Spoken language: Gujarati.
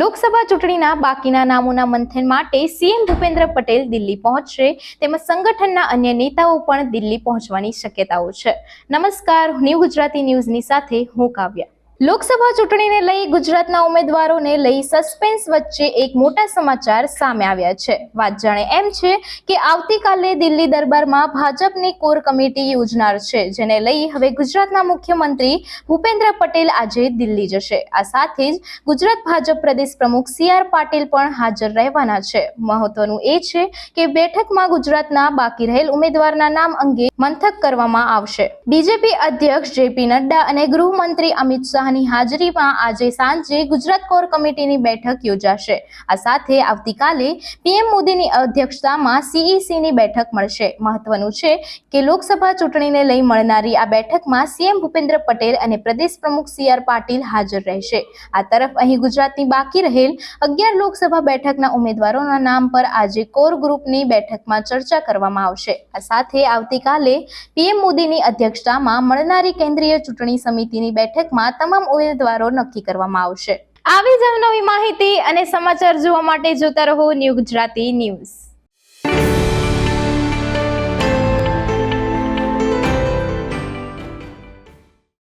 લોકસભા ચૂંટણીના બાકીના નામોના મંથન માટે સીએમ ભૂપેન્દ્ર પટેલ દિલ્હી પહોંચશે. તેમજ સંગઠનના અન્ય નેતાઓ પણ દિલ્હી પહોંચવાની શક્યતાઓ છે. નમસ્કાર ન્યૂ ગુજરાતી ન્યૂઝની સાથે હું કાવ્યા. લોકસભા ચૂંટણીને લઈ ગુજરાતના ઉમેદવારોને લઈ સસ્પેન્સ વચ્ચે એક મોટા સમાચાર સામે આવ્યા છે. વાત જાણે એમ છે કે આવતીકાલે દિલ્હી દરબારમાં ભાજપની કોર કમિટી યોજનાર છે, જેને લઈ હવે ગુજરાતના મુખ્યમંત્રી ભૂપેન્દ્ર પટેલ આજે દિલ્હી જશે. આ સાથે જ ગુજરાત ભાજપ પ્રદેશ પ્રમુખ સી આર પાટીલ પણ હાજર રહેવાના છે. મહત્વનું એ છે કે બેઠકમાં ગુજરાતના બાકી રહેલ ઉમેદવારના નામ અંગે મંથક કરવામાં આવશે. બીજેપી અધ્યક્ષ જેપી નડ્ડા અને ગૃહમંત્રી અમિત શાહની હાજરીમાં આજે સાંજે ગુજરાત કોર કમિટીની બેઠક યોજાશે. આ સાથે આવતીકાલે પીએમ મોદીની અધ્યક્ષતામાં સીઈસીની બેઠક મળશે. મહત્વનું છે કે લોકસભા ચૂંટણીને લઈ મળનારી આ બેઠકમાં સીએમ ભૂપેન્દ્ર પટેલ અને પ્રદેશ પ્રમુખ સી આર પાટીલ હાજર રહેશે. આ તરફ અહીં ગુજરાતની બાકી રહેલ અગિયાર લોકસભા બેઠકના ઉમેદવારોના નામ પર આજે કોર ગ્રુપની બેઠકમાં ચર્ચા કરવામાં આવશે. આ સાથે આવતીકાલે પીએમ મોદીની અધ્યક્ષતામાં મળનારી કેન્દ્રીય ચૂંટણી સમિતિની બેઠકમાં તમામ ઉમેદવારો નક્કી કરવામાં આવશે. આવી જ નવી માહિતી અને સમાચાર જોવા માટે જોતા રહો ન્યૂ ગુજરાતી ન્યૂઝ.